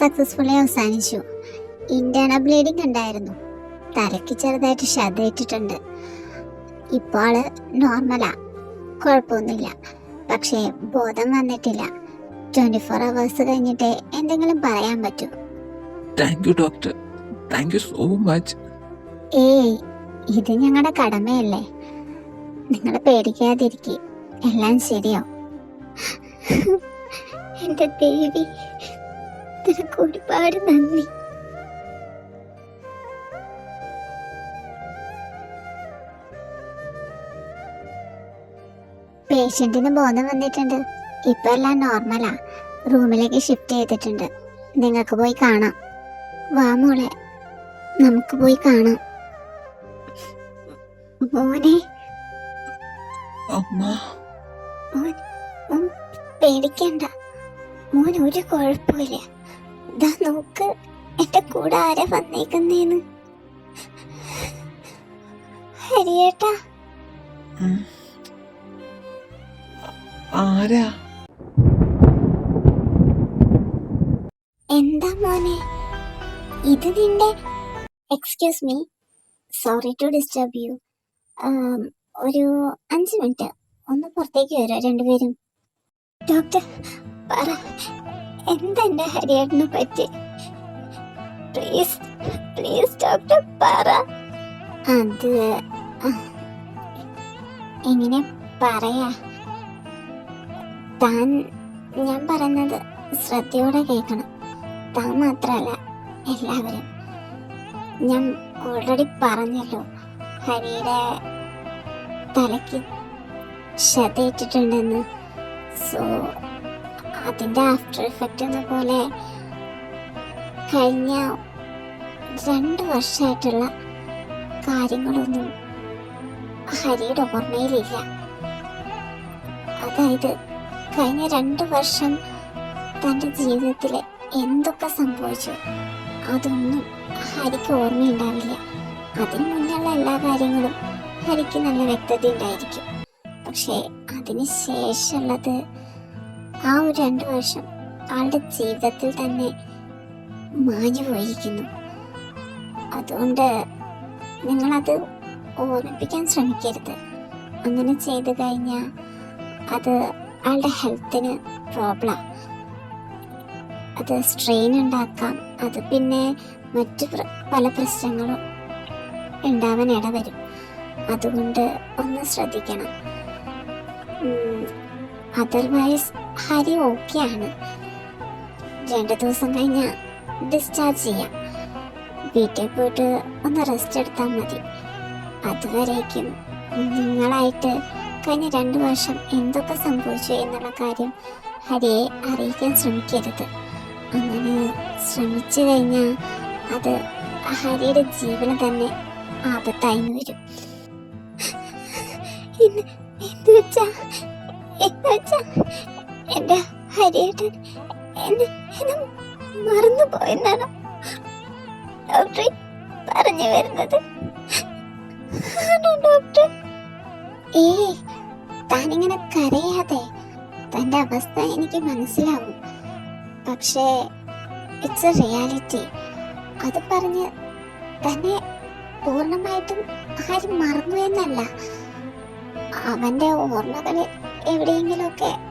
Successfully അവസാനിച്ചു. Internal bleeding ഉണ്ടായിരുന്നു. തലയ്ക്ക് ചെറുതായിട്ട് ക്ഷതയിട്ടിട്ടുണ്ട് ഇപ്പോൾ ആൾ നോർമലാ കുഴപ്പമൊന്നുമില്ല. പക്ഷേ ബോധം വന്നിട്ടില്ല. ട്വന്റി ഫോർ അവേഴ്സ് കഴിഞ്ഞിട്ട് എന്തെങ്കിലും പറയാൻ പറ്റൂ. Thank you doctor thank you so much ഏയ് ഇത് ഞങ്ങളുടെ കടമയല്ലേ? നിങ്ങൾ പേടിക്കാതിരിക്കെ. എല്ലാം ശരിയോ എന്റെ ദേവി. നിനക്ക് ഒരുപാട് നന്ദി. പേഷ്യന്റിന് ബോധം വന്നിട്ടുണ്ട്. ഇപ്പൊ എല്ലാം നോർമലാ റൂമിലേക്ക് ഷിഫ്റ്റ് ചെയ്തിട്ടുണ്ട്. നിങ്ങൾക്ക് പോയി കാണാം. വാ മോളെ. നമുക്ക് പോയി കാണാം. മോനെ. അമ്മ. മോൻ മോൻ പേടിക്കണ്ട. മോൻ ഒരു കുഴപ്പമില്ല ദാ നോക്ക് എന്റെ കൂടെ ആരാ വന്നേക്കുന്നേന്ന്? ഹരിയേട്ടാ. ആരാ? എന്താ മോനെ? ഇത് നിന്റെ excuse me sorry to disturb you ഒരു അഞ്ച് മിനിറ്റ്. ഒന്ന് പുറത്തേക്ക് വരുമോ രണ്ടുപേരും. ഡോക്ടർ പറ. എന്താ ഹരിയേട്ടന് പറ്റി? പ്ലീസ് പ്ലീസ് ഡോക്ടർ പറ. അത് എങ്ങനെ പറയാ. താൻ ഞാൻ പറയുന്നത് ശ്രദ്ധയോടെ കേൾക്കണം. താൻ മാത്രമല്ല എല്ലാവരും. ഞാൻ ഓൾറെഡി പറഞ്ഞല്ലോ ഹരിയുടെ തലയ്ക്ക് ക്ഷതയിട്ടിട്ടുണ്ടെന്ന് സോ അതിന്റെ ആഫ്റ്റർ എഫക്റ്റ് എന്ന പോലെ കഴിഞ്ഞ രണ്ട് വർഷമായിട്ടുള്ള കാര്യങ്ങളൊന്നും ഹരിയുടെ ഓർമ്മയിലില്ല. അതായത് കഴിഞ്ഞ രണ്ട് വർഷം തന്റെ ജീവിതത്തിൽ എന്തൊക്കെ സംഭവിച്ചു അതൊന്നും ഹരിക്ക് ഓർമ്മയുണ്ടാവില്ല. അതിനു മുന്നുള്ള എല്ലാ കാര്യങ്ങളും ഹരിക്ക് നല്ല വ്യക്തത ഉണ്ടായിരിക്കും പക്ഷേ അതിന് ശേഷമുള്ളത് ആ ഒരു രണ്ട് വർഷം ആളുടെ ജീവിതത്തിൽ തന്നെ മാഞ്ഞു പോയിരിക്കുന്നു. അതുകൊണ്ട് നിങ്ങളത് ഓർമ്മിപ്പിക്കാൻ ശ്രമിക്കരുത്. അങ്ങനെ ചെയ്തു കഴിഞ്ഞാൽ അത് ആളുടെ ഹെൽത്തിന് പ്രോബ്ലം അത് സ്ട്രെയിൻ ഉണ്ടാക്കാം. അത് പിന്നെ മറ്റു പല പ്രശ്നങ്ങളും ഉണ്ടാവാൻ ഇടവരും. അതുകൊണ്ട് ഒന്ന് ശ്രദ്ധിക്കണം. അതർവൈസ് ഹരി ഓക്കെ ആണ് രണ്ട് ദിവസം കഴിഞ്ഞാൽ ഡിസ്ചാർജ് ചെയ്യാം. വീട്ടിൽ പോയിട്ട് ഒന്ന് റെസ്റ്റ് എടുത്താൽ മതി. അതുവരേക്കും നിങ്ങളായിട്ട് കഴിഞ്ഞ രണ്ട് വർഷം എന്തൊക്കെ സംഭവിച്ചു എന്നുള്ള കാര്യം ഹരിയെ അറിയിക്കാൻ ശ്രമിക്കരുത്. അങ്ങനെ ശ്രമിച്ചു കഴിഞ്ഞാൽ അത് ഹരിയുടെ ജീവന് തന്നെ ആപത്തായി വരും. എന്ന് വെച്ചാ എന്ന് എന്റെ ഹരിയേട്ടൻ എന്നെ എന്നെ മറന്നു പോയെന്നാണ് ഡോക്ടറെ പറഞ്ഞു വരുന്നത്. ഡോക്ടർ? ഏ താനിങ്ങനെ കരയാതെ. തന്റെ അവസ്ഥ എനിക്ക് മനസ്സിലാവും. പക്ഷേ ഇറ്റ്സ് എ റിയാലിറ്റി അത് പറഞ്ഞ് തന്നെ പൂർണമായിട്ടും ആരും മറന്നു എന്നല്ല. അവന്റെ ഓർമ്മകളിൽ എവിടെയെങ്കിലുമൊക്കെ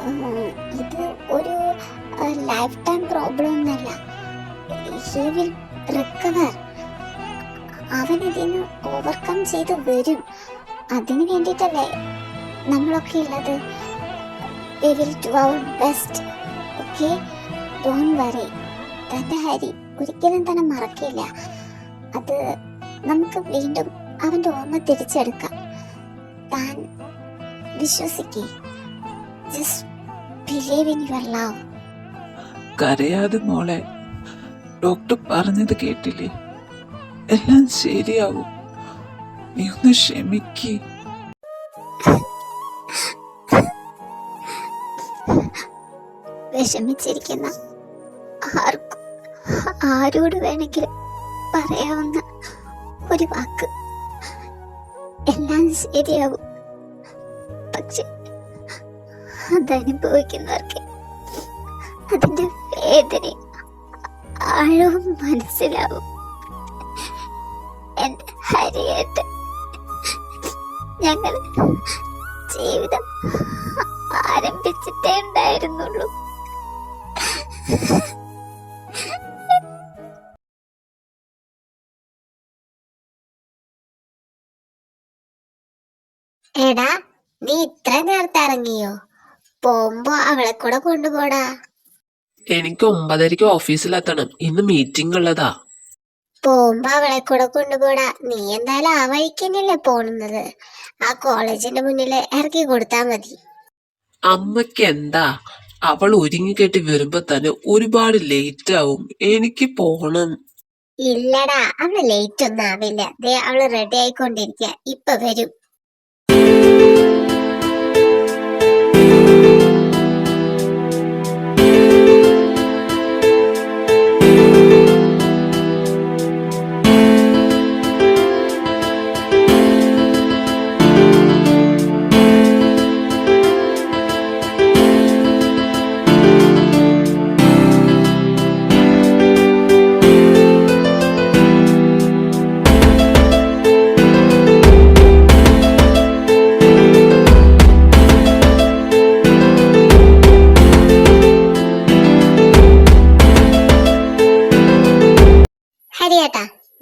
ഉം, ഇത് ഒരു ലൈഫ് ടൈം പ്രോബ്ലം ഒന്നല്ല. ഹി വിൽ റിക്കവർ അവൻ ഇതിന് ഓവർകം ചെയ്ത് വരും. അതിന് വേണ്ടിയിട്ടല്ലേ നമ്മളൊക്കെ ഉള്ളത്? We will best okay don't worry തന്റെ ഹരി ഒരിക്കലും തന്നെ മറക്കില്ല. അത് നമുക്ക് വീണ്ടും അവന്റെ ഓർമ്മ തിരിച്ചെടുക്കാം. താൻ വിശ്വസിക്കേ. Just believe in your love. കരയാതെ മോളെ ഡോക്ടർ പറഞ്ഞത് കേട്ടില്ലേ? എല്ലാം ശരിയാവും. നീ ഒന്ന് ക്ഷമിക്ക്. വിഷമിച്ചിരിക്കുന്ന ആർക്കും ആരോട് വേണമെങ്കിലും പറയാവുന്ന ഒരു വാക്ക്. എല്ലാം ശരിയാവും. അതനുഭവിക്കുന്നവർക്ക് അതിന്റെ വേദന ആഴവും മനസ്സിലാവും. എന്റെ ഹരിയേട്ട് ഞങ്ങൾ ജീവിതം ആരംഭിച്ചിട്ടേ ഉണ്ടായിരുന്നുള്ളൂ. എടാ നീ ഇത്ര നേരത്തെ ഇറങ്ങിയോ പോകുമ്പോ അവളെ കൂടെ കൊണ്ടുപോടാ. എനിക്ക് ഒമ്പതരയ്ക്ക് ഓഫീസിലെത്തണം. ഇന്ന് മീറ്റിംഗ് ഉള്ളതാ. പോകുമ്പോ അവളെ കൂടെ കൊണ്ടുപോടാ. നീ എന്തായാലും ആ വഴിക്ക് തന്നെയല്ലേ പോണുന്നത്. ആ കോളേജിന്റെ മുന്നിൽ ഇറക്കി കൊടുത്താ മതി. അമ്മയ്ക്ക് എന്താ? അവൾ ഒരുങ്ങിക്കെട്ടി വരുമ്പോ തന്നെ ഒരുപാട് ലേറ്റ് ആവും. എനിക്ക് പോണം. ഇല്ലടാ അവൾ ലേറ്റ് ഒന്നും ആവില്ല. ദേ അവൾ റെഡി ആയിക്കൊണ്ടിരിക്ക. ഇപ്പൊ വരും.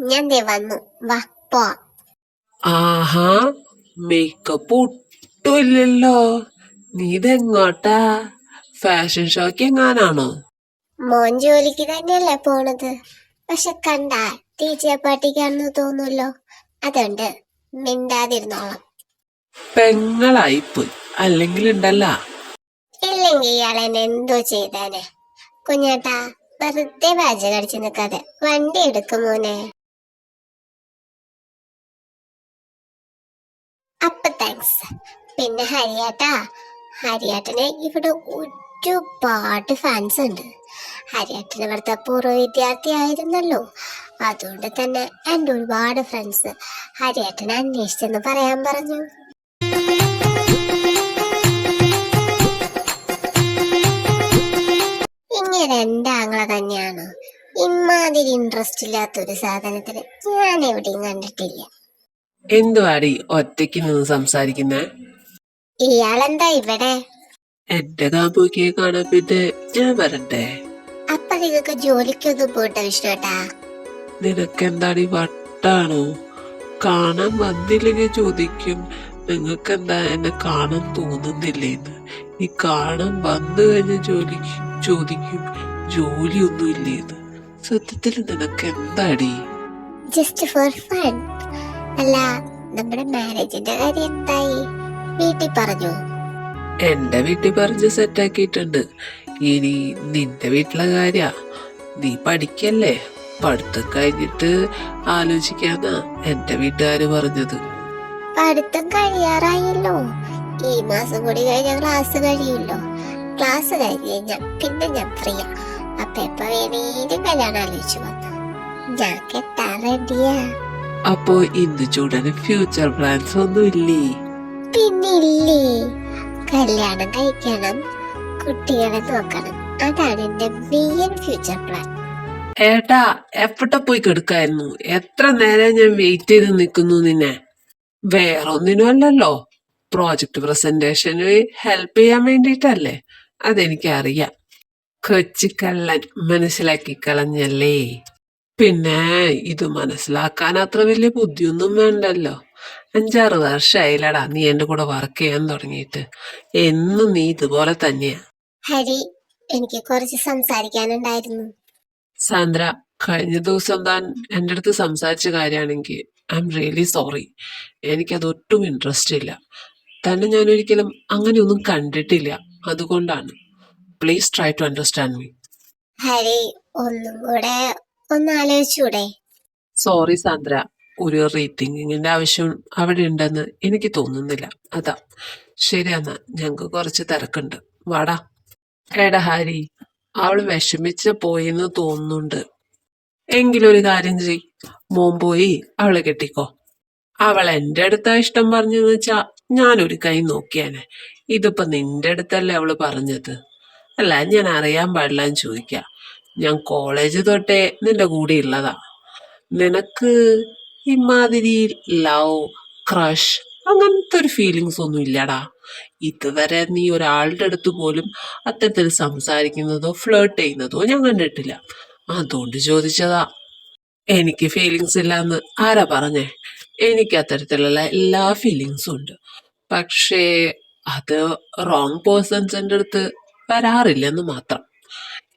ഞാൻ ദേ വന്നു. വാ പോവാം ആഹാ മേക്കപ്പ് ഒട്ടുമില്ലല്ലോ. നീ ഇതെങ്ങോട്ടാ? ഫാഷൻ ഷോക്ക് എങ്ങാനാണോ? മോൻ ജോലിക്ക് തന്നെയല്ലേ പോണത്. പക്ഷെ കണ്ട ടീച്ചർ പാട്ടിക്കാണെന്ന് തോന്നുമല്ലോ അതുകൊണ്ട് മിണ്ടാതിരുന്നോളാം. പെങ്ങളായിപ്പോയി. അല്ലെങ്കിൽ ഉണ്ടല്ല. ഇല്ലെങ്കിൽ ഇയാൾ എന്നെ എന്തോ ചെയ്താനെ. കുഞ്ഞേട്ടാ വെറുതെ വാജ കടിച്ചു നിൽക്കാതെ വണ്ടി എടുക്കും മോനെ. അപ്പൊ താങ്ക്സ് പിന്നെ ഹരിയേട്ടാ ഹരിയേട്ടന് ഇവിടെ ഒരുപാട് ഫാൻസ് ഉണ്ട്. ഹരിയേട്ടൻ ഇവിടുത്തെ പൂർവ വിദ്യാർത്ഥി ആയിരുന്നല്ലോ. അതുകൊണ്ട് തന്നെ എന്റെ ഒരുപാട് ഫ്രണ്ട്സ് ഹരിയേട്ടനെ അന്വേഷിച്ചെന്ന് പറയാൻ പറഞ്ഞു. എന്റെ ആങ്ങള തന്നെയാണോ ഇമാതിരി ഇൻട്രസ്റ്റ് ഇല്ലാത്തൊരു സാധനത്തിന് ഞാൻ എവിടെയും കണ്ടിട്ടില്ല. എന്തുവാടി ഒറ്റയ്ക്ക് നിന്ന് സംസാരിക്കുന്നേ? ഇയാളെന്താ ഇവിടെ? എന്റെ കാമുകിയെ കാണാൻ പിന്നെ ഞാൻ വരണ്ടേ? അപ്പൊ നിങ്ങൾക്ക് ജോലിക്കൊന്നും പോട്ടെ വിഷ്ണുട്ടാ. നിനക്കെന്താടി വട്ടാണോ? കാണാൻ വന്നില്ലെങ്കിൽ ചോദിക്കും. നിങ്ങൾക്ക് എന്താ എന്നെ കാണാൻ തോന്നുന്നില്ലേന്ന്. ഈ കാണാൻ വന്നു കഴിഞ്ഞ ജോലിക്ക് ചോദിക്കും. ജോലിയൊന്നും ഇല്ലേന്ന് സത്യത്തിൽ നിനക്ക് എന്താടി ജസ്റ്റ് ഫോർ ഫൺ അല്ല നമ്മുടെ മാരേജിന്റെ കാര്യം എന്തായി? വീട്ടിൽ പറഞ്ഞു. എന്റെ വീട്ടിൽ പറഞ്ഞ് സെറ്റാക്കിയിട്ടുണ്ട് ഇനി നിന്റെ വീട്ടിലെ കാര്യ. നീ പഠിക്കല്ലേ? പഠിത്തം കഴിഞ്ഞിട്ട് ആലോചിക്കാന്നാ എന്റെ വീട്ടുകാര് പറഞ്ഞത്. പഠിത്തം കഴിയാറായല്ലോ. ഈ മാസം കൂടി കഴിഞ്ഞ ക്ലാസ് കഴിയുമല്ലോ. ക്ലാസ് കഴിഞ്ഞ പിന്നെ ഞാൻ ഫ്രീയാ അപ്പൊ എപ്പോ വേണേലും കല്യാണം ആലോചിച്ചു വന്നു. ഞാൻ കെട്ടാൻ റെഡിയാ അപ്പോ ഇന്ന് ചൂടന് ഫ്യൂച്ചർ പ്ലാൻസ് ഒന്നും ഇല്ലേ പിന്നില്ലേ? കല്യാണം കഴിക്കണം കുട്ടികളെ നോക്കണം. അതാണ് എന്റെ മെയിൻ ഫ്യൂച്ചർ പ്ലാൻ ഏട്ടാ എവിടെ പോയി കിടക്കായിരുന്നു? എത്ര നേരം ഞാൻ വെയിറ്റ് ചെയ്ത് നിൽക്കുന്നു നിന്നെ? വേറൊന്നിനും അല്ലല്ലോ പ്രോജക്ട് പ്രസന്റേഷന് ഹെൽപ്പ് ചെയ്യാൻ വേണ്ടിയിട്ടല്ലേ? അതെനിക്കറിയാം. കൊച്ചിക്കള്ളൻ മനസ്സിലാക്കി കളഞ്ഞല്ലേ? പിന്നെ ഇത് മനസ്സിലാക്കാൻ അത്ര വലിയ ബുദ്ധിയൊന്നും വേണ്ടല്ലോ. അഞ്ചാറ് വർഷമായില്ലടാ നീ എന്റെ കൂടെ വർക്ക് ചെയ്യാൻ തുടങ്ങിയിട്ട്. എന്നും നീ ഇതുപോലെ തന്നെയാ. ഹരി എനിക്ക് കുറച്ച് സംസാരിക്കാനുണ്ടായിരുന്നു. സാന്ദ്ര കഴിഞ്ഞ ദിവസം താൻ എന്റെ അടുത്ത് സംസാരിച്ച കാര്യമാണെങ്കിൽ ഐ എം റിയലി സോറി എനിക്കത് ഒട്ടും ഇൻട്രസ്റ്റ് ഇല്ല. തന്നെ ഞാൻ ഒരിക്കലും അങ്ങനെയൊന്നും കണ്ടിട്ടില്ല. അതുകൊണ്ടാണ്. Please try to understand me Hari ഒന്നും കൂടെ ഒന്ന് ആലോചിച്ചൂടെ സോറി സാന്ദ്ര. ഒരു റീതിങ്കിങ്ങിന്റെ ആവശ്യം അവിടെ ഉണ്ടെന്ന് എനിക്ക് തോന്നുന്നില്ല. അതാ. ശരി ഞങ്ങക്ക് കുറച്ച് തിരക്കുണ്ട്. വാടാ. എടാ ഹാരി. അവൾ വിഷമിച്ച് പോയെന്ന് തോന്നുന്നുണ്ട്. എങ്കിലും ഒരു കാര്യം ചെയ് മോൻ പോയി അവളെ കെട്ടിക്കോ. അവൾ എന്റെ അടുത്താ ഇഷ്ടം പറഞ്ഞെന്ന് വെച്ചാ ഞാനൊരു കൈ നോക്കിയാനെ. ഇതിപ്പോ നിന്റെ അടുത്തല്ലേ അവൾ പറഞ്ഞത്? അല്ല ഞാൻ അറിയാൻ പാടില്ലാന്ന് ചോദിക്കാം. ഞാൻ കോളേജ് തൊട്ടേ നിന്റെ കൂടെ ഉള്ളതാ. നിനക്ക് ഇമാതിരി ലവ് ക്രഷ് അങ്ങനത്തെ ഒരു ഫീലിങ്സ് ഒന്നും ഇല്ലടാ. ഇതുവരെ നീ ഒരാളുടെ അടുത്ത് പോലും അത്തരത്തിൽ സംസാരിക്കുന്നതോ ഫ്ലേർട്ട് ചെയ്യുന്നതോ ഞാൻ കണ്ടിട്ടില്ല. അതുകൊണ്ട് ചോദിച്ചതാ എനിക്ക് ഫീലിങ്സ് ഇല്ലാന്ന് ആരാ പറഞ്ഞേ? എനിക്ക് അത്തരത്തിലുള്ള എല്ലാ ഫീലിങ്സും ഉണ്ട്. പക്ഷേ അത് റോങ് പേഴ്സൺസിന്റെ അടുത്ത് വരാറില്ലെന്ന് മാത്രം.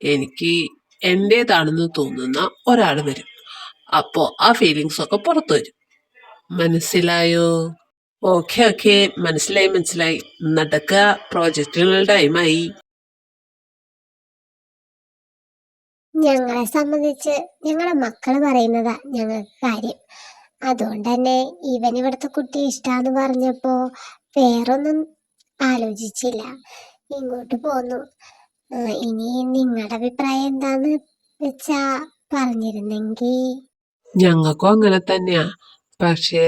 എനിക്ക് എന്റേതാണെന്ന് തോന്നുന്ന ഒരാൾ വരും. അപ്പോ ആ ഫീലിങ്സ് ഒക്കെ പുറത്തു വരും. മനസ്സിലായോ? ഓക്കെ ഓക്കെ മനസ്സിലായി മനസ്സിലായി. നടക്ക പ്രോജക്റ്റുകളുടെ ടൈമായി ഞങ്ങളെ സംബന്ധിച്ച് ഞങ്ങളെ മക്കൾ പറയുന്നതാ ഞങ്ങൾക്ക് കാര്യം. അതുകൊണ്ട് തന്നെ ഇവൻ ഇവിടുത്തെ കുട്ടി ഇഷ്ടാന്ന് പറഞ്ഞപ്പോ വേറൊന്നും ആലോചിച്ചില്ല. ഇങ്ങോട്ട് പോന്നു. ഇനി നിങ്ങളുടെ അഭിപ്രായം എന്താന്ന് വെച്ചാ പറഞ്ഞിരുന്നെങ്കി. ഞങ്ങൾക്കും അങ്ങനെ തന്നെയാ. പക്ഷേ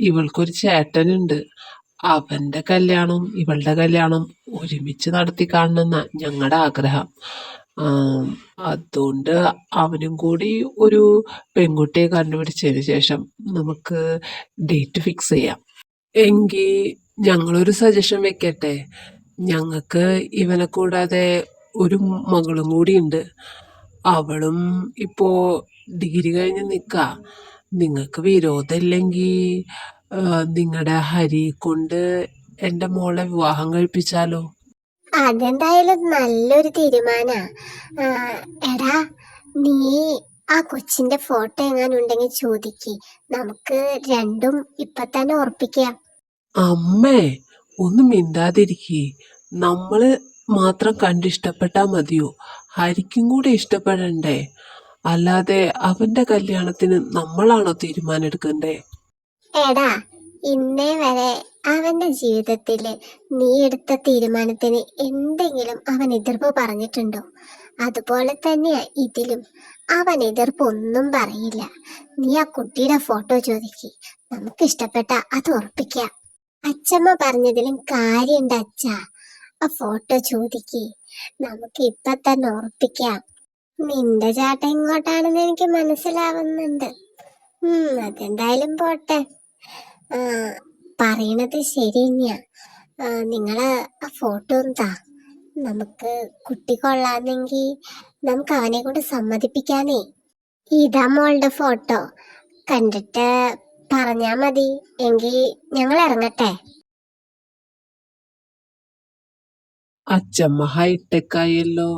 ഇവൾക്കൊരു ചേട്ടനുണ്ട്. അവന്റെ കല്യാണം ഇവളുടെ കല്യാണം ഒരുമിച്ച് നടത്തി കാണണമെന്ന ഞങ്ങളുടെ ആഗ്രഹം. അതുകൊണ്ട് അവനും കൂടി ഒരു പെൺകുട്ടിയെ കണ്ടുപിടിച്ചതിന് ശേഷം നമുക്ക് ഡേറ്റ് ഫിക്സ് ചെയ്യാം. എങ്കിൽ ഞങ്ങളൊരു സജഷൻ വെക്കട്ടെ? ഞങ്ങൾക്ക് ഇവനെ കൂടാതെ ഒരു മകളും കൂടിയുണ്ട്. അവളും ഇപ്പോൾ ഡിഗ്രി കഴിഞ്ഞ് നിൽക്കുക നിങ്ങൾക്ക് വിരോധമില്ലെങ്കിൽ നിങ്ങളുടെ ഹരി കൊണ്ട് എന്റെ മോളെ വിവാഹം കഴിപ്പിച്ചാലോ? അതെന്തായാലും നല്ലൊരു തീരുമാനാ. എടാ നീ ആ കൊച്ചിന്റെ ഫോട്ടോ എങ്ങാനുണ്ടെങ്കിൽ ചോദിക്കേ. ചോദിക്ക് നമുക്ക് രണ്ടും ഇപ്പൊ തന്നെ ഉറപ്പിക്കാം. അമ്മേ ഒന്ന് മിണ്ടാതിരിക്കേ. നമ്മൾ മാത്രം കണ്ടിഷ്ടപ്പെട്ടാ മതിയോ? ഹരിക്കും കൂടെ ഇഷ്ടപ്പെടണ്ടേ? അല്ലാതെ അവന്റെ കല്യാണത്തിന് നമ്മളാണോ തീരുമാനം എടുക്കണ്ടേ എടാ ഇന്നേ വരെ അവന്റെ ജീവിതത്തിൽ നീ എടുത്ത തീരുമാനത്തിന് എന്തെങ്കിലും അവൻ എതിർപ്പ് പറഞ്ഞിട്ടുണ്ടോ? അതുപോലെ തന്നെയാ ഇതിലും. അവൻ എതിർപ്പ് ഒന്നും പറയില്ല. നീ ആ കുട്ടിയുടെ ഫോട്ടോ ചോദിക്ക്. നമുക്ക് ഇഷ്ടപ്പെട്ട അത് ഉറപ്പിക്കാം. അച്ഛമ്മ പറഞ്ഞതിലും കാര്യണ്ട് അച്ഛ. ആ ഫോട്ടോ ചോദിക്ക്. നമുക്ക് ഇപ്പൊ തന്നെ ഉറപ്പിക്കാം. നിന്റെ ചാട്ടം ഇങ്ങോട്ടാണെന്ന് എനിക്ക് മനസ്സിലാവുന്നുണ്ട്. ഉം അതെന്തായാലും പോട്ടെ. ആ, പറയണത് ശരി ആ, നിങ്ങൾ ആ ഫോട്ടോ എന്താ നമുക്ക് കുട്ടി കൊള്ളാന്നെങ്കി നമുക്ക് അവനെ കൊണ്ട് സമ്മതിപ്പിക്കാനേ. ഇതാ മോളുടെ ഫോട്ടോ. കണ്ടിട്ട് പറഞ്ഞാ മതി. എങ്കിൽ ഞങ്ങൾ ഇറങ്ങട്ടെ. അച്ചമ്മ ഹൈടെക് ആയല്ലോ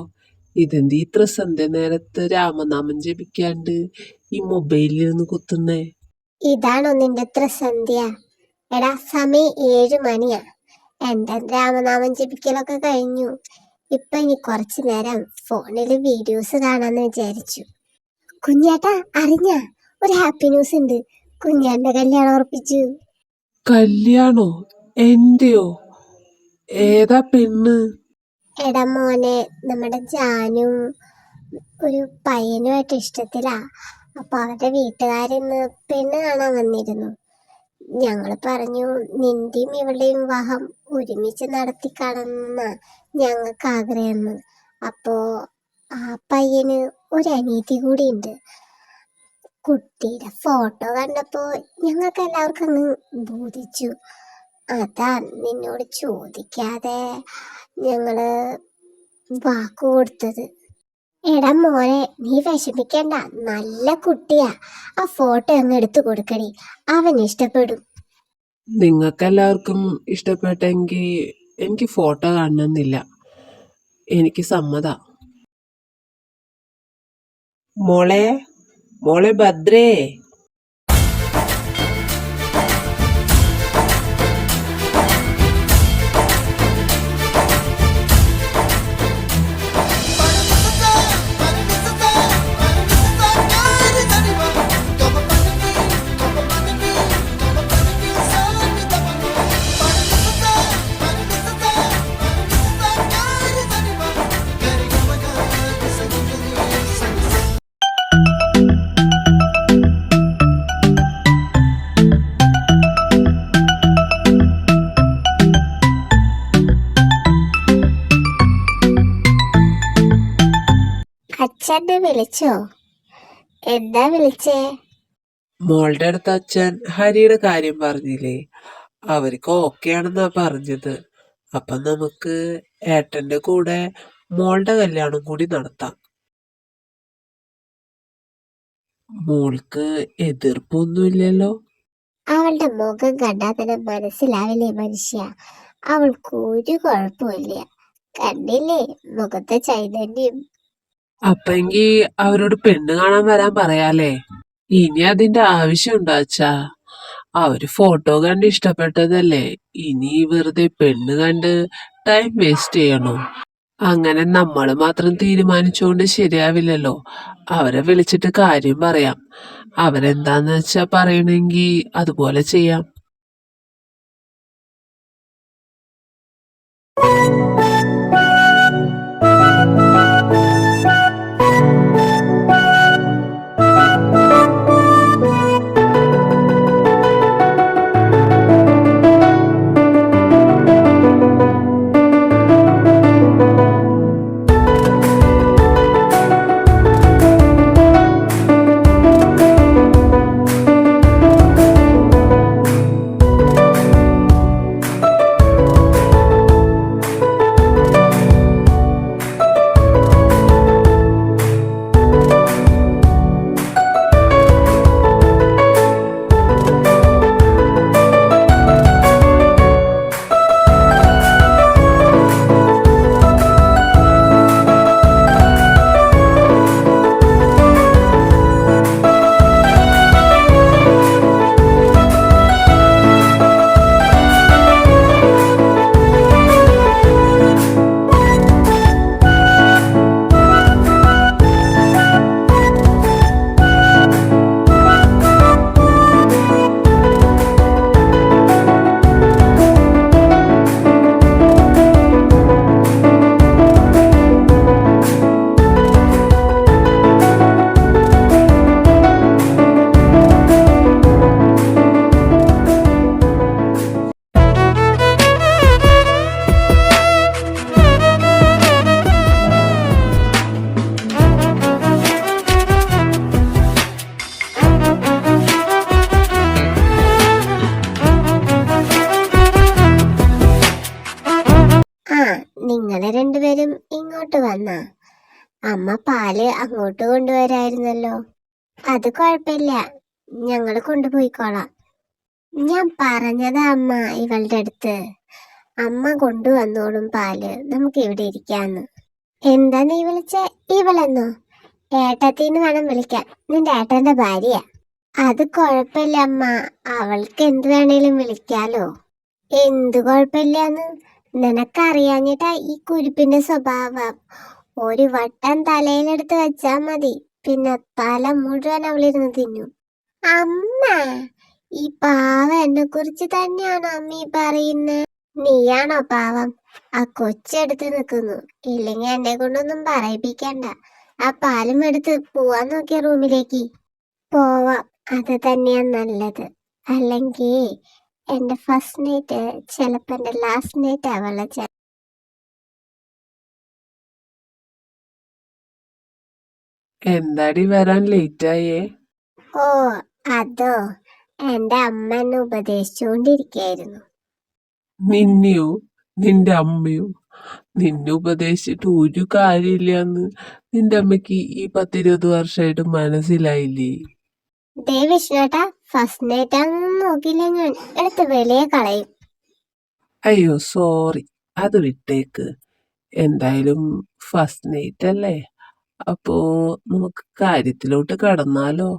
ഇതെന്ത് ഇത്ര സന്ധ്യ നേരത്ത് രാമനാമം ജപിക്കാണ്ട് ഈ മൊബൈലിൽ നിന്ന് കുത്തുന്നേ? ഇതാണോ നിന്റെ ത്രസന്ധ്യ എടാ സമയം ഏഴു മണിയാ. എന്റെ രാമനാമം ജപിക്കലൊക്കെ കഴിഞ്ഞു. ഇപ്പൊ ഇനി കുറച്ചു നേരം ഫോണിൽ വീഡിയോസ് കാണാന്ന് വിചാരിച്ചു. കുഞ്ഞേട്ടാ അറിഞ്ഞ? ഒരു ഹാപ്പി ന്യൂസ് ഉണ്ട്. കുഞ്ഞാന്റെ കല്യാണം ഉറപ്പിച്ചു. കല്യാണോ? എന്റെയോ? ഏതാ പെണ്ണ്? എടാ മോനെ നമ്മുടെ ജാനും ഒരു പയ്യനുമായിട്ട് ഇഷ്ടത്തിലാ. അപ്പൊ അവരുടെ വീട്ടുകാരിന്ന് പെണ്ണ് കാണാൻ വന്നിരുന്നു. ഞങ്ങൾ പറഞ്ഞു നിന്റെയും ഇവളുടെയും വിവാഹം ഒരുമിച്ച് നടത്തി കാണുന്ന ഞങ്ങൾക്ക് ആഗ്രഹം അപ്പോ ആ പയ്യന് ഒരു അനീതി കൂടി ഉണ്ട് കുട്ടിയുടെ ഫോട്ടോ കണ്ടപ്പോ ഞങ്ങൾക്ക് എല്ലാവർക്കും അങ്ങ് ബോധിച്ചു. അതാ നിന്നോട് ചോദിക്കാതെ ഞങ്ങൾ വാക്ക് കൊടുത്തത്. എടാ മോനെ നീ വിഷമിക്കണ്ട. നല്ല കുട്ടിയാ. ആ ഫോട്ടോ അങ്ങ് എടുത്തു കൊടുക്കടി. അവൻ ഇഷ്ടപ്പെടും. നിങ്ങൾക്കെല്ലാവർക്കും ഇഷ്ടപ്പെട്ടെങ്കിൽ എനിക്ക് ഫോട്ടോ കാണണമെന്നില്ല. എനിക്ക് സമ്മത. മോളെ മോളെ ഭദ്രേ. അച്ഛനെ വിളിച്ചോ? എന്താ വിളിച്ചേ? മോളുടെ അടുത്ത് അച്ഛൻ ഹരിയുടെ കാര്യം പറഞ്ഞില്ലേ? അവർക്ക് ഓക്കെ ആണെന്നാ പറഞ്ഞത്. അപ്പൊ നമുക്ക് ഏട്ടന്റെ കൂടെ മോളുടെ കല്യാണം കൂടി നടത്താം. മോൾക്ക് എതിർപ്പൊന്നുമില്ലല്ലോ. അവളുടെ മുഖം കണ്ടാൽ തന്നെ മനസ്സിലാവില്ലേ മനുഷ്യ? അവൾക്ക് ഒരു കുഴപ്പമില്ല കണ്ടില്ലേ? മുഖത്തെ ചൈതന്യം. അപ്പെങ്കി അവരോട് പെണ്ണ് കാണാൻ വരാൻ പറയാലേ ഇനി അതിന്റെ ആവശ്യം ഉണ്ടാച്ചാ അവർ ഫോട്ടോ കണ്ട് ഇഷ്ടപ്പെട്ടതല്ലേ? ഇനി വെറുതെ പെണ്ണ് കണ്ട് ടൈം വേസ്റ്റ് ചെയ്യണോ? അങ്ങനെ നമ്മൾ മാത്രം തീരുമാനിച്ചുകൊണ്ട് ശരിയാവില്ലല്ലോ. അവരെ വിളിച്ചിട്ട് കാര്യം പറയാം. അവരെന്താന്ന് വെച്ചാ പറയണെങ്കി അതുപോലെ ചെയ്യാം. അമ്മ പാൽ അങ്ങോട്ട് കൊണ്ടുവരായിരുന്നല്ലോ. അത് കുഴപ്പമില്ല. ഞങ്ങൾ കൊണ്ടുപോയിക്കോളാം. ഞാൻ പറഞ്ഞതാ അമ്മ ഇവളുടെ അടുത്ത്. അമ്മ കൊണ്ടുവന്നോളും പാൽ. നമുക്ക് ഇവിടെ ഇരിക്കാന്ന്. എന്താ നീ വിളിച്ച? ഇവളെന്നോ? ഏട്ടത്തിന്ന് വേണം വിളിക്കാൻ. നിന്റെ ഏട്ടന്റെ ഭാര്യ. അത് കുഴപ്പമില്ല അമ്മ. അവൾക്ക് എന്ത് വേണേലും വിളിക്കാലോ. എന്ത് കുഴപ്പമില്ലാന്ന്? നിനക്കറിയാഞ്ഞിട്ടാ ഈ കുരുപ്പിന്റെ സ്വഭാവം. ഒരു വട്ടം തലയിലെടുത്ത് വെച്ചാ മതി. പിന്നെ തല മുഴുവൻ അവളിരുന്ന് തിന്നു. അമ്മ ഈ പാവ എന്നെ കുറിച്ച് തന്നെയാണ് അമ്മ ഈ പറയുന്നത് നീയാണോ പാവം? ആ കൊച്ചെടുത്ത് നിൽക്കുന്നു ഇല്ലെങ്കിൽ എന്നെ കൊണ്ടൊന്നും പറയിപ്പിക്കണ്ട. ആ പാലും എടുത്ത് പോവാൻ നോക്കിയ റൂമിലേക്ക്. പോവാം. അത് തന്നെയാ നല്ലത്. അല്ലെങ്കിൽ എന്റെ ഫസ്റ്റ് നൈറ്റ് ചെലപ്പോ എന്റെ ലാസ്റ്റ് നൈറ്റ് ആവുള്ള എന്താടി വരാൻ ലേറ്റ് ആയേ ഓ അതോ. എന്റെ അമ്മ എന്നെ ഉപദേശിച്ചുകൊണ്ടിരിക്കായിരുന്നു നിന്നെയോ? നിന്റെ അമ്മയോ? നിന്നെ ഉപദേശിച്ചിട്ട് ഒരു കാര്യമില്ലാന്ന് നിന്റെ അമ്മയ്ക്ക് ഈ പത്തിരുപത് വർഷമായിട്ട് മനസ്സിലായില്ലേ? ദേ വിഷ്ണുട്ടാ ഫസ്റ്റ് നൈറ്റ് ആണെന്ന് നോക്കില്ല ഞാൻ. എടുത്ത് വെളിയെ കളയും. അയ്യോ സോറി അത് വിട്ടേക്ക്. എന്തായാലും ഫസ്റ്റ് നൈറ്റ് അല്ലേ? അപ്പോ നമുക്ക് കാര്യത്തിലോട്ട് കടന്നാലോ?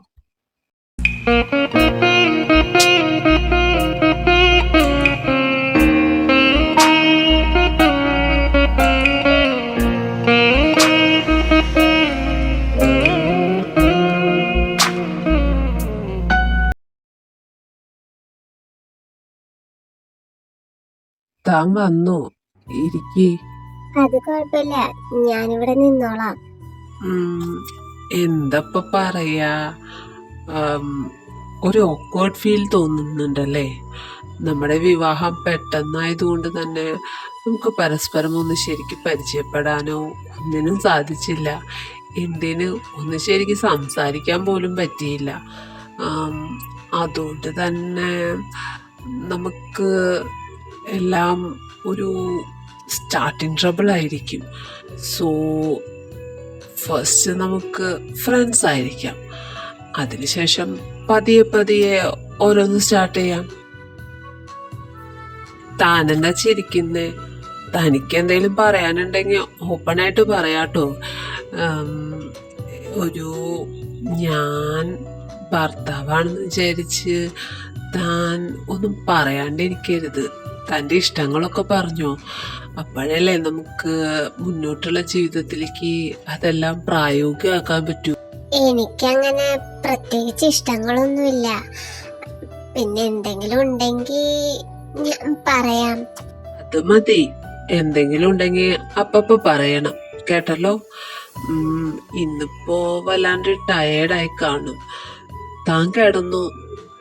താൻ വന്നോ? ഇരിക്കേ. അത് കുഴപ്പമില്ല. ഞാനിവിടെ നിന്നോളാം. എന്തപ്പ പറയാ? ഒരു ഓക്വേർഡ് ഫീൽ തോന്നുന്നുണ്ടല്ലേ? നമ്മുടെ വിവാഹം പെട്ടെന്നായതുകൊണ്ട് തന്നെ നമുക്ക് പരസ്പരം ഒന്ന് ശരിക്കും പരിചയപ്പെടാനോ ഒന്നിനും സാധിച്ചില്ല. എന്തിന് ഒന്ന് ശരിക്കും സംസാരിക്കാൻ പോലും പറ്റിയില്ല. അതുകൊണ്ട് തന്നെ നമുക്ക് എല്ലാം ഒരു സ്റ്റാർട്ടിങ് ട്രബിൾ ആയിരിക്കും. സോ ഫസ്റ്റ് നമുക്ക് ഫ്രണ്ട്സ് ആയിരിക്കാം. അതിനുശേഷം പതിയെ പതിയെ ഓരോന്ന് സ്റ്റാർട്ട് ചെയ്യാം. താനെന്താ ചിരിക്കുന്നേ? തനിക്ക് എന്തെങ്കിലും പറയാനുണ്ടെങ്കിൽ ഓപ്പൺ ആയിട്ട് പറയാട്ടോ. ഒരു ഞാൻ ഭർത്താവാണെന്ന് വിചാരിച്ച് താൻ ഒന്നും പറയാണ്ടിരിക്കരുത്. തന്റെ ഇഷ്ടങ്ങളൊക്കെ പറഞ്ഞോ. അപ്പോഴല്ലേ നമുക്ക് മുന്നോട്ടുള്ള ജീവിതത്തിലേക്ക് അതെല്ലാം പ്രായോഗികമാക്കാൻ പറ്റൂ? എനിക്കങ്ങനെ പ്രത്യേകിച്ച് ഇഷ്ടങ്ങളൊന്നുമില്ല. പിന്നെ എന്തെങ്കിലും ഉണ്ടെങ്കിൽ ഞാൻ പറയാം. അത് മതി. എന്തെങ്കിലും ഉണ്ടെങ്കിൽ അപ്പപ്പ പറയണം. കേട്ടല്ലോ? ഇന്നിപ്പോ വല്ലാണ്ട് ടയേർഡായി കാണും. താൻ കിടന്നു.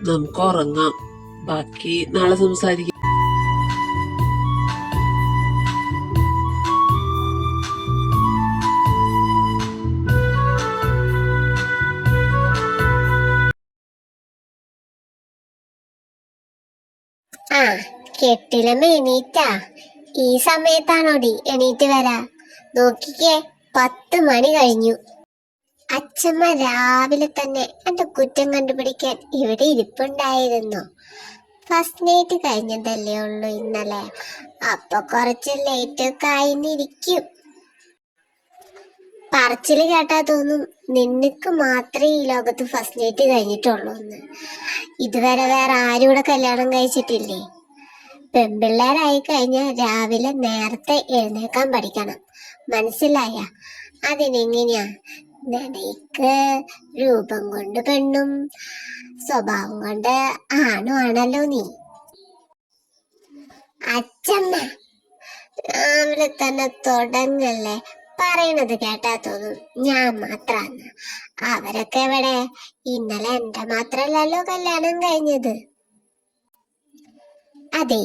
നമുക്ക് ഉറങ്ങാം. ബാക്കി നാളെ സംസാരിക്കാം. കെട്ടിലമ്മ എണീറ്റാ. ഈ സമയത്താണോടി എണീറ്റ് വരാ? നോക്കിക്കേ പത്ത് മണി കഴിഞ്ഞു. അച്ഛമ്മ രാവിലെ തന്നെ എന്റെ കുറ്റം കണ്ടുപിടിക്കാൻ ഇവിടെ ഇരിപ്പുണ്ടായിരുന്നു. ഫസ്റ്റ് നൈറ്റ് കഴിഞ്ഞതല്ലേ ഉള്ളൂ ഇന്നലെ. അപ്പൊ കുറച്ച് ലേറ്റ് ആയിന്നിരിക്കും. പറച്ചിൽ കേട്ടാ തോന്നും നിനക്ക് മാത്രമേ ഈ ലോകത്ത് ഫസ്റ്റ് നൈറ്റ് കഴിഞ്ഞിട്ടുള്ളൂ എന്ന്. ഇതുവരെ വേറെ ആരും ഇവിടെ കല്യാണം കഴിച്ചിട്ടില്ലേ? പെൺപിള്ളേരായി കഴിഞ്ഞാൽ രാവിലെ നേരത്തെ എഴുന്നേക്കാൻ പഠിക്കണം. മനസ്സിലായ? അതിനെങ്ങനെയാ? നിനക്ക് രൂപം കൊണ്ട് പെണ്ണും സ്വഭാവം കൊണ്ട് ആണും ആണല്ലോ നീ. അച്ഛമ്മ രാവിലെ തന്നെ തുടങ്ങല്ലേ? പറയണത് കേട്ടാ തോന്നും. ഞാൻ മാത്രാന്ന്. അവരൊക്കെ എവിടെ? ഇന്നലെ എന്റെ മാത്രല്ലല്ലോ കല്യാണം കഴിഞ്ഞത്. അതെ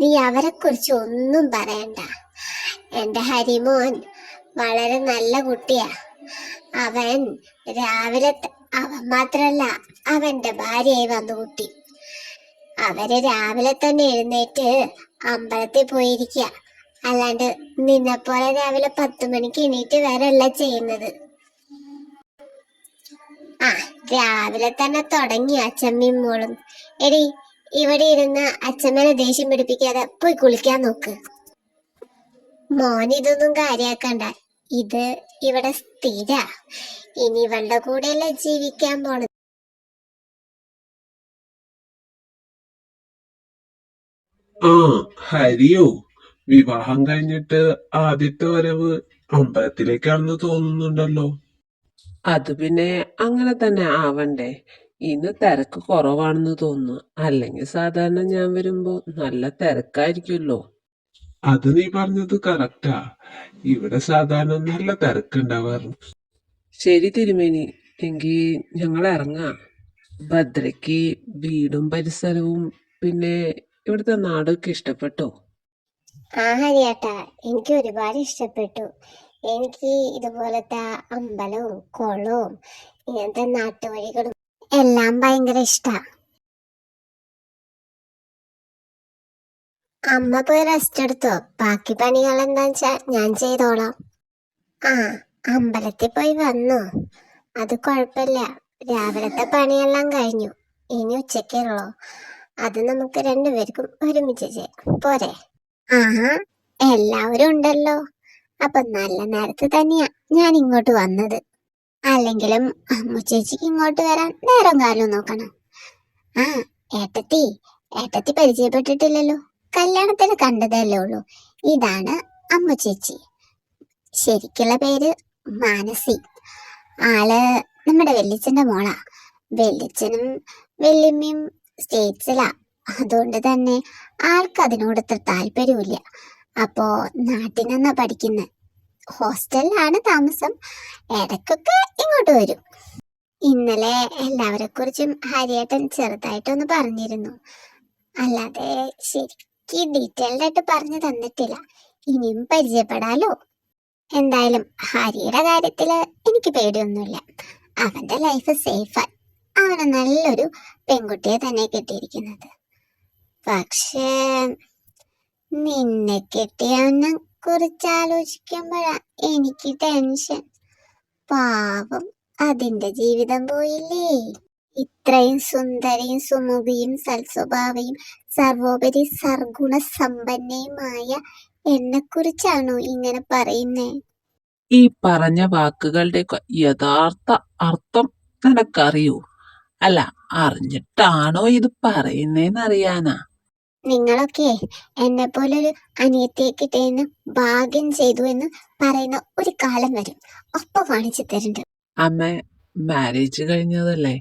നീ അവരെ കുറിച്ച് ഒന്നും പറയണ്ട. എന്റെ ഹരിമോൻ വളരെ നല്ല കുട്ടിയാ. അവൻ രാവിലെ അവൻ മാത്രല്ല അവന്റെ ഭാര്യയായി വന്നു കുട്ടി. അവർ രാവിലെ തന്നെ എഴുന്നേറ്റ് അമ്പലത്തിൽ പോയിരിക്കുക അല്ലാണ്ട് നിന്നെ പോലെ രാവിലെ പത്ത് മണിക്ക് എണീറ്റ് വരല്ല ചെയ്യുന്നത്. ആ രാവിലെ തന്നെ തുടങ്ങി അച്ഛമ്മയും മോളും. എടി ഇവിടെ ഇരുന്ന് അച്ഛമ്മനെ ദേഷ്യം പിടിപ്പിക്കാതെ പോയി കുളിക്കാൻ നോക്ക്. മോൻ ഇതൊന്നും കാര്യാക്കണ്ട. ഇത് ഇവിടെ സ്ഥിര. ഇനി ഇവളുടെ കൂടെയല്ലേ ജീവിക്കാൻ പോണത്? ആ ഹരിയോ. വിവാഹം കഴിഞ്ഞിട്ട് ആദ്യത്തെ വരവ് അമ്പലത്തിലേക്കാണെന്ന് തോന്നുന്നുണ്ടല്ലോ. അത് പിന്നെ അങ്ങനെ തന്നെ ആവണ്ടേ. ഇന്ന് തിരക്ക് കുറവാണെന്ന് തോന്നുന്നു. അല്ലെങ്കിൽ സാധാരണ ഞാൻ വരുമ്പോ നല്ല തിരക്കായിരിക്കുമല്ലോ. അത് നീ പറഞ്ഞത് കറക്റ്റാ. ഇവിടെ സാധാരണ നല്ല തിരക്കുണ്ടാവാറുണ്ട് ശരി തിരുമേനി. എങ്കി ഞങ്ങൾ ഇറങ്ങാം. ഭദ്രയ്ക്ക് വീടും പരിസരവും പിന്നെ ഇവിടുത്തെ നാടൊക്കെ ഇഷ്ടപ്പെട്ടോ? ആ ഹരിയേട്ടാ എനിക്ക് ഒരുപാട് ഇഷ്ടപ്പെട്ടു. എനിക്ക് ഇതുപോലത്തെ അമ്പലവും കുളവും ഇങ്ങനത്തെ നാട്ടുവഴികളും എല്ലാം ഭയങ്കര ഇഷ്ടാ. അമ്മ പോയി റെസ്റ്റ് എടുത്തോ? ബാക്കി പണികൾ എന്താ വെച്ചാ ഞാൻ ചെയ്തോളാം. ആ അമ്പലത്തിൽ പോയി വന്നു? അത് കുഴപ്പമില്ല. രാവിലത്തെ പണിയെല്ലാം കഴിഞ്ഞു. ഇനി ഉച്ചക്കുള്ളൂ അത് നമുക്ക് രണ്ടുപേർക്കും ഒരുമിച്ച് ചെയ്യാം. പോരെ? എല്ലാവരും ഉണ്ടല്ലോ. അപ്പൊ നല്ല നേരത്തെ തന്നെയാ ഞാൻ ഇങ്ങോട്ട് വന്നത്. അല്ലെങ്കിലും അമ്മ ചേച്ചിക്ക് ഇങ്ങോട്ട് വരാൻ നേരം കാലം നോക്കണം. ആ ഏട്ടത്തി ഏട്ടത്തി പരിചയപ്പെട്ടിട്ടില്ലല്ലോ. കല്യാണത്തിന് കണ്ടതല്ലേ ഉള്ളൂ. ഇതാണ് അമ്മ ചേച്ചി ശരിക്കുള്ള പേര് മാനസി. ആൾ നമ്മുടെ വെല്ലിച്ചന്റെ മോളാ. വെല്ലിച്ചനും വെല്ലിമ്മയും സ്റ്റേറ്റ്സിലാ. അതുകൊണ്ട് തന്നെ ആൾക്ക് അത്ര താല്പര്യമില്ല അപ്പോ നാട്ടിൽ നിന്നാ പഠിക്കുന്നത് ഹോസ്റ്റലിലാണ് താമസം. ഇടയ്ക്കൊക്കെ ഇങ്ങോട്ട് വരും. ഇന്നലെ എല്ലാവരെ കുറിച്ചും ഹരിയേട്ടൻ ചെറുതായിട്ടൊന്ന് പറഞ്ഞിരുന്നു. അല്ലാതെ ശരിക്ക് ഡീറ്റെയിൽഡ് ആയിട്ട് പറഞ്ഞു തന്നിട്ടില്ല. ഇനിയും പരിചയപ്പെടാലോ? എന്തായാലും ഹരിയുടെ കാര്യത്തിൽ എനിക്ക് പേടിയൊന്നുമില്ല. അവന്റെ ലൈഫ് സേഫായി അവന് നല്ലൊരു പെൺകുട്ടിയെ തന്നെ കിട്ടിയിരിക്കുന്നത്. പക്ഷേ നിന്നെ കിട്ടിയവനെ കുറിച്ച് ആലോചിക്കുമ്പോഴാ എനിക്ക് ടെൻഷൻ പാവം അതിന്റെ ജീവിതം പോയില്ലേ? ഇത്രയും സുന്ദരിയും സുമുഖിയും സൽസ്വഭാവയും സർവോപരി സർഗുണ സമ്പന്നയുമായ എന്നെക്കുറിച്ചാണോ ഇങ്ങനെ പറയുന്നേ? ഈ പറഞ്ഞ വാക്കുകളുടെ യഥാർത്ഥ അർത്ഥം നിനക്കറിയൂ? അല്ല അറിഞ്ഞിട്ടാണോ ഇത് പറയുന്നേന്നറിയാനാ നിങ്ങളൊക്കെ എന്നെ പോലൊരു അനിയത്തിയെ കിട്ടിയെന്ന് ഭാഗ്യം ചെയ്തു എന്ന് പറയുന്ന ഒരു കാലം വരും. ഒപ്പം കാണിച്ചു തരുന്നുണ്ട് അമ്മ മാരേജ് കഴിഞ്ഞതല്ലേ?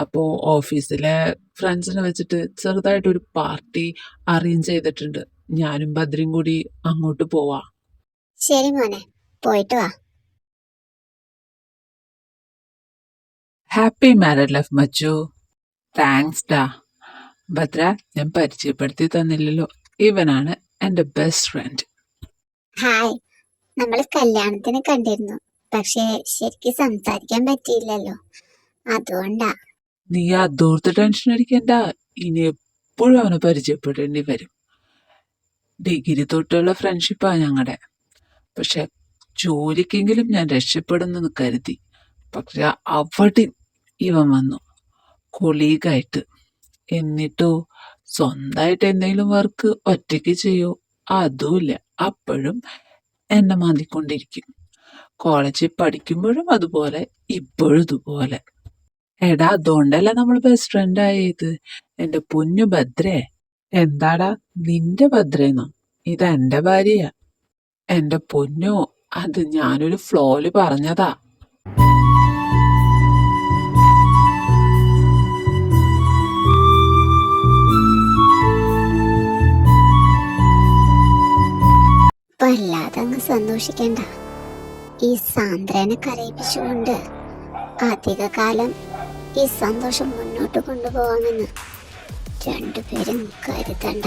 അപ്പോ ഓഫീസിലെ ഫ്രണ്ട്സിനെ വെച്ചിട്ട് ചെറുതായിട്ട് ഒരു പാർട്ടി അറേഞ്ച് ചെയ്തിട്ടുണ്ട്. ഞാനും ഭദ്രയും കൂടി അങ്ങോട്ട് പോവാ. ശരി മോനെ പോയിട്ട് വാ. ഹാപ്പി മാരേജ് ലൈഫ് മച്ചു. താങ്ക്സ് ഡാ ഭദ്ര ഞാൻ പരിചയപ്പെടുത്തി തന്നില്ലല്ലോ. ഇവനാണ് എന്റെ ബെസ്റ്റ് ഫ്രണ്ട് ഹായ് നമ്മൾ കല്യാണത്തിന് കണ്ടിരുന്നു. പക്ഷേ ശരിക്കും സംസാരിക്കാൻ പറ്റിയില്ലല്ലോ. അതുകൊണ്ടാ. നീ അതോർത്ത് ടെൻഷൻ അടിക്കണ്ട. ഇനി എപ്പോഴും അവനെ പരിചയപ്പെടേണ്ടി വരും. ഡിഗ്രി തൊട്ടുള്ള ഫ്രണ്ട്ഷിപ്പാ ഞങ്ങളുടെ പക്ഷെ ജോലിക്കെങ്കിലും ഞാൻ രക്ഷപ്പെടുന്നെന്ന് കരുതി. പക്ഷെ അവിടെ ഇവൻ വന്നു. കൊളീഗായിട്ട് എന്നിട്ടോ? സ്വന്തമായിട്ട് എന്തെങ്കിലും വർക്ക് ഒറ്റയ്ക്ക് ചെയ്യോ? അതുമില്ല. അപ്പോഴും എന്നെ മാന്തിക്കൊണ്ടിരിക്കും. കോളേജിൽ പഠിക്കുമ്പോഴും അതുപോലെ ഇപ്പോഴും ഇതുപോലെ. എടാ അതുകൊണ്ടല്ല നമ്മൾ ബെസ്റ്റ് ഫ്രണ്ട് ആയത്? എന്റെ പൊന്നു ഭദ്രേ. എന്താടാ നിന്റെ ഭദ്രേന്നോ? ഇത് എന്റെ ഭാര്യയാ. എന്റെ പൊന്നോ അത് ഞാനൊരു ഫ്ലോയിൽ പറഞ്ഞതാ. വല്ലാതെ അങ്ങ് സന്തോഷിക്കണ്ട. ഈ സാന്ദ്രനെ കരയിപ്പിച്ചുകൊണ്ട് അധികകാലം ഈ സന്തോഷം മുന്നോട്ട് കൊണ്ടുപോകാമെന്ന് രണ്ടുപേരും കരുതണ്ട.